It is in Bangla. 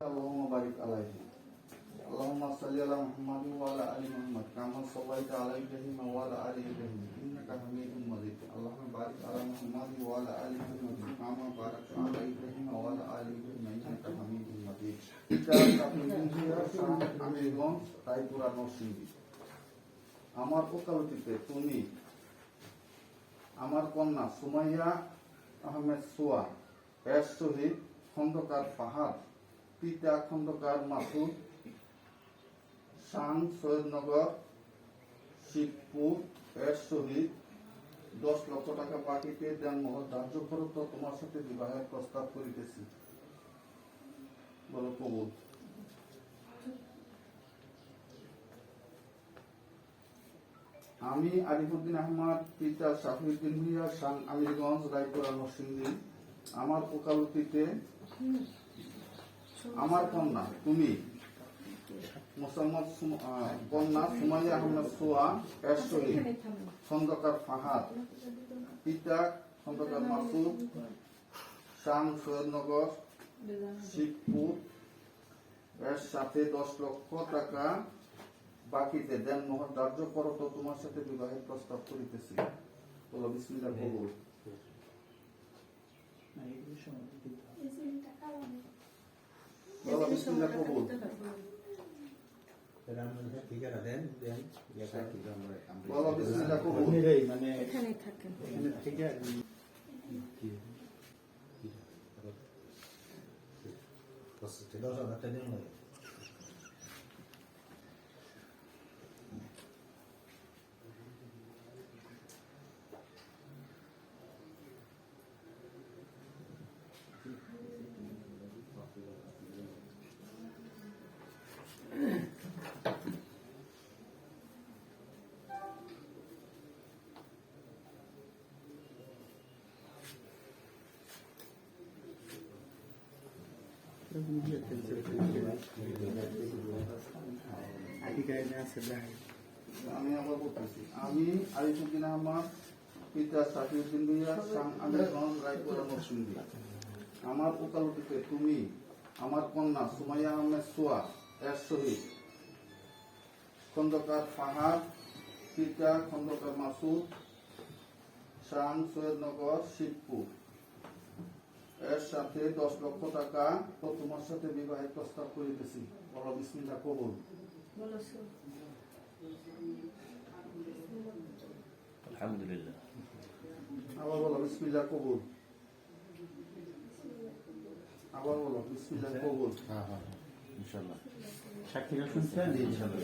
اللهم بارك عليه اللهم صل على محمد وعلى ال محمد كما صليت على ابراهيم وعلى ال ابراهيم انك حميد مجيد اللهم بارك على محمد وعلى ال محمد كما باركت على ابراهيم وعلى ال ابراهيم انك حميد مجيد আমিরগঞ্জ রায়পুরা নরসিংদী আমার ওকালতিতে তুমি আমার কন্যা সুমাইয়া আহমেদ সোয়া এর শহীদ খন্দকার পাহাড় পিতা খন্দকার মাসুদ, শান সৈয়দনগর, শিবপুর এর সহিত দশ লক্ষ টাকা বাকিতে দেনমোহর ধার্য করত তোমার সাথে বিবাহের প্রস্তাব করিতেছি। বলো কবুল আমি আরিফুদ্দিন আহমদ, পিতা শাফিউদ্দিন ভুইয়া শান আমিরগঞ্জ, রায়পুরা, নরসিংদী। আমার ওকালতিতে আমার কন্যা তুমি? মোসাম্মদ আহ, কন্যা সুমাইয়া আহমেদ সোয়া এর খন্দকার ফাহাদ। পিতা খন্দকার মাসুদ। শান সৈয়দনগর। শিবপুর। এর সাথে দশ লক্ষ টাকা বাকিতে। দেন মোহর ধার্য করো তো তোমার সাথে বিবাহের প্রস্তাব করিতেছি। বলো বিসমিল্লাহ কবুল দশ হাজার টাকা দিন লাগে আমি আবার বলতেছি আমি আরিফুদ্দিন আহমদ, পিতা সাফিউদ্দিন ভুইয়া আমিরগঞ্জ রায়পুরা নরসিংদী আমার ওকালতিতে তুমি, আমার কন্যা সুমাইয়া আহমেদ সোয়া, এর সহিত খন্দকার ফাহাদ, পিতা খন্দকার মাসুদ শান সৈয়দনগর শিবপুর। এর সাথে দশ লক্ষ টাকা তো তোমার সাথে বিবাহের প্রস্তাব করিতেছি। বলো বিসমিল্লাহ কবুল। আলহামদুলিল্লাহ। আবার বলো বিসমিল্লাহ কবুল। আবার বলো বিসমিল্লাহ কবুল। হ্যাঁ হ্যাঁ ইনশাল্লাহ সাক্ষীরা শুনছেন ইনশাল্লাহ